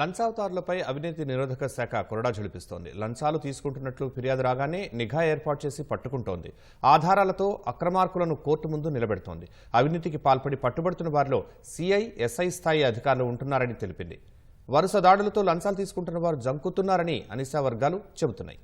లంచావతారులపై అవినీతి నిరోధక శాఖ కొరడా జడిపిస్తోంది లంచాలు తీసుకుంటున్నట్లు ఫిర్యాదు రాగానే నిఘా ఏర్పాటు చేసి పట్టుకుంటోంది. ఆధారాలతో అక్రమార్కులను కోర్టు ముందు నిలబెడుతోంది. అవినీతికి పాల్పడి పట్టుబడుతున్న వారిలో సీఐ ఎస్ఐ స్థాయి అధికారులు ఉంటున్నారని తెలిపింది. వరుస దాడులతో లంచాలు తీసుకుంటున్న వారు జంకుతున్నారని అనిసా వర్గాలు చెబుతున్నాయి.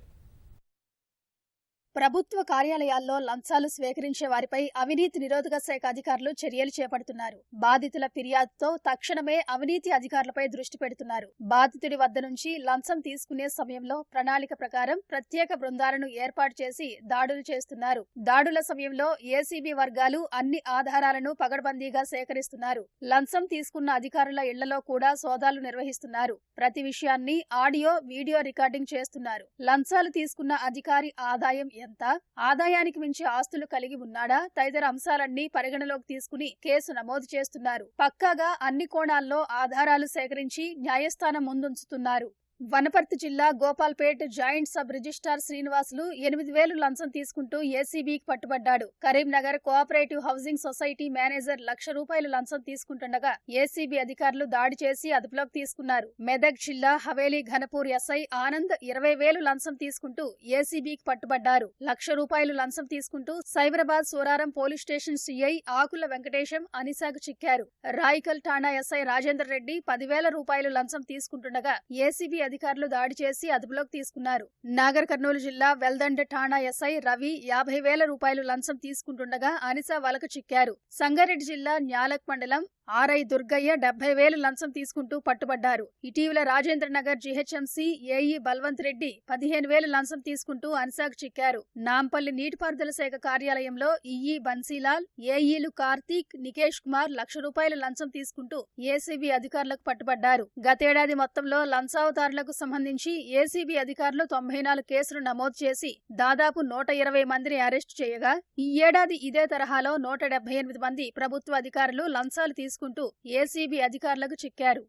ప్రభుత్వ కార్యాలయాల్లో లంచాలు స్వీకరించే వారిపై అవినీతి నిరోధక శాఖ అధికారులు చర్యలు చేపడుతున్నారు. బాధితుల ఫిర్యాదుతో తక్షణమే అవినీతి అధికారులపై దృష్టి పెడుతున్నారు. బాధితుడి వద్ద నుంచి లంచం తీసుకునే సమయంలో ప్రణాళిక ప్రకారం ప్రత్యేక బృందాలను ఏర్పాటు చేసి దాడులు చేస్తున్నారు. దాడుల సమయంలో ఏసీబీ వర్గాలు అన్ని ఆధారాలను పగడ్బందీగా సేకరిస్తున్నారు. లంచం తీసుకున్న అధికారుల ఇళ్ళలో కూడా సోదాలు నిర్వహిస్తున్నారు. ప్రతి విషయాన్ని ఆడియో వీడియో రికార్డింగ్ చేస్తున్నారు. లంచాలు తీసుకున్న అధికారి ఆదాయం ఎంత ఆదాయానికి మించి ఆస్తులు కలిగి ఉన్నాడా? తదితర అంశాలన్నీ పరిగణలోకి తీసుకుని కేసు నమోదు చేస్తున్నారు. పక్కాగా అన్ని కోణాల్లో ఆధారాలు సేకరించి న్యాయస్థానం ముందుంచుతున్నారు. వనపర్తి జిల్లా Gopalpet joint sub registrar Srinivasulu ఎనిమిది వేలు లంచం తీసుకుంటూ ఏసీబీకి పట్టుబడ్డాడు. Karimnagar cooperative housing society manager lakh రూపాయలు లంచం తీసుకుంటుండగా ఏసీబీ అధికారులు దాడి చేసి అదుపులోకి తీసుకున్నారు. మెదక్ జిల్లా హవేలీ ఘనపూర్ ఎస్ఐ ఆనంద్ ఇరవై వేలు లంచం తీసుకుంటూ ఏసీబీకి పట్టుబడ్డారు. లక్ష రూపాయలు లంచం తీసుకుంటూ Cyberabad Suraram police station CI Akula Venkatesham అనిసాకు చిక్కారు. రాయికల్ ఠాణా ఎస్ఐ రాజేందర్ రెడ్డి పదివేల రూపాయలు లంచం తీసుకుంటుండగా ఏసీబీ అధికారులు దాడి చేసి అదుపులోకి తీసుకున్నారు. నాగర్ కర్నూలు జిల్లా వెల్దండ ఠాణా ఎస్ఐ రవి యాభై వేల రూపాయలు లంచం తీసుకుంటుండగా అనిస వలకు చిక్కారు. సంగారెడ్డి జిల్లా న్యాలక్ మండలం ఆర్ఐ దుర్గయ్య డెబ్బై వేలు లంచం తీసుకుంటూ పట్టుబడ్డారు. ఇటీవల రాజేంద్రనగర్ జీహెచ్ఎంసీ ఏఈ బల్వంత్ రెడ్డి పదిహేను వేలు లంచం తీసుకుంటూ అన్సాకు చిక్కారు. నాంపల్లి నీటిపారుదల శాఖ కార్యాలయంలో ఈఈ బన్సీలాల్ ఏఈలు కార్తీక్ నికేష్ కుమార్ లక్ష రూపాయల లంచం తీసుకుంటూ ఏసీబీ అధికారులకు పట్టుబడ్డారు. గతేడాది మొత్తంలో లంచావతారులకు సంబంధించి ఏసీబీ అధికారులు తొంభై నాలుగు కేసులు నమోదు చేసి దాదాపు నూట ఇరవై మందిని అరెస్టు చేయగా ఈ ఏడాది ఇదే తరహాలో నూట డెబ్బై ఎనిమిది మంది ప్రభుత్వ అధికారులు లంచాలు తీసుకు తీసుకుంటూ ఏసీబీ అధికారులకు చిక్కారు.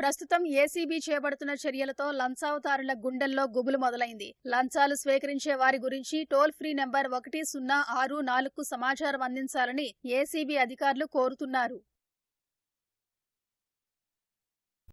ప్రస్తుతం ఏసీబీ చేపడుతున్న చర్యలతో లంచావతారుల గుండెల్లో గుబులు మొదలైంది. లంచాలు స్వీకరించే వారి గురించి టోల్ ఫ్రీ నెంబర్ ఒకటి సున్నా ఆరు నాలుగుకు సమాచారం అందించాలని ఏసీబీ అధికారులు కోరుతున్నారు.